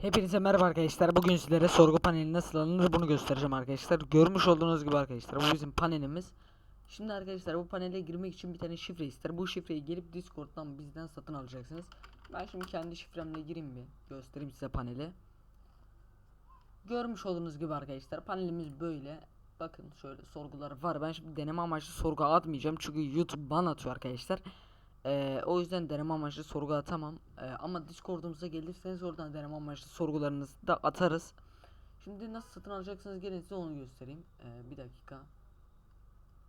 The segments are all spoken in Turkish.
Hepinize merhaba arkadaşlar. Bugün sizlere sorgu paneli nasıl alınır bunu göstereceğim arkadaşlar. Görmüş olduğunuz gibi arkadaşlar bu bizim panelimiz. Şimdi arkadaşlar bu panele girmek için bir tane şifre ister. Bu şifreyi gelip Discord'dan bizden satın alacaksınız. Ben şimdi kendi şifremle gireyim bir. Göstereyim size paneli. Görmüş olduğunuz gibi arkadaşlar panelimiz böyle. Bakın şöyle sorgular var. Ben şimdi deneme amaçlı sorgu atmayacağım. Çünkü YouTube ban atıyor arkadaşlar. Ee, o yüzden deneme amaçlı sorgu atamam. Ee, ama Discord'umuza gelirseniz oradan deneme amaçlı sorgularınızı da atarız. Şimdi nasıl satın alacaksınız gelin size onu göstereyim. Ee, bir dakika.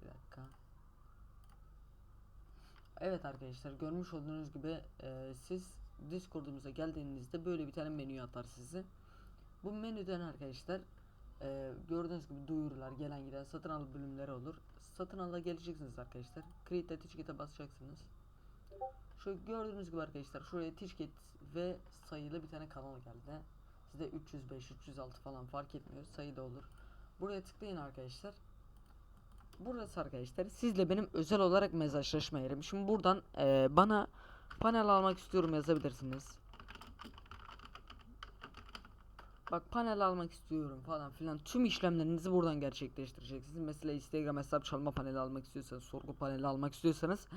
Bir dakika. Evet arkadaşlar görmüş olduğunuz gibi e, siz Discord'umuza geldiğinizde böyle bir tane menü atar sizi. Bu menüden arkadaşlar e, gördüğünüz gibi duyurular gelen giden satın al bölümleri olur. Satın ala geleceksiniz arkadaşlar. Create etikete basacaksınız. Şu gördüğünüz gibi arkadaşlar şuraya ticket ve sayılı bir tane kanal geldi. Size 305, 306 falan fark etmiyor. Sayı da olur. Buraya tıklayın arkadaşlar. Burası arkadaşlar sizle benim özel olarak mesajlaşma yerim. Şimdi buradan eee, bana panel almak istiyorum yazabilirsiniz. Bak panel almak istiyorum falan filan. Tüm işlemlerinizi buradan gerçekleştireceksiniz. Mesela Instagram hesap çalma paneli almak istiyorsanız, sorgu paneli almak istiyorsanız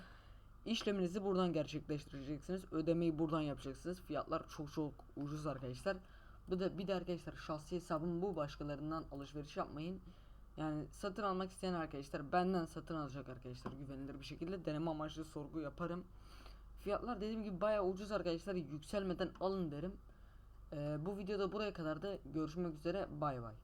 işleminizi buradan gerçekleştireceksiniz. Ödemeyi buradan yapacaksınız. Fiyatlar çok çok ucuz arkadaşlar. Bu da bir de arkadaşlar şahsi hesabım bu başkalarından alışveriş yapmayın. Yani satın almak isteyen arkadaşlar benden satın alacak arkadaşlar güvenilir bir şekilde deneme amaçlı sorgu yaparım. Fiyatlar dediğim gibi bayağı ucuz arkadaşlar yükselmeden alın derim. Ee, bu videoda buraya kadar da görüşmek üzere bay bay.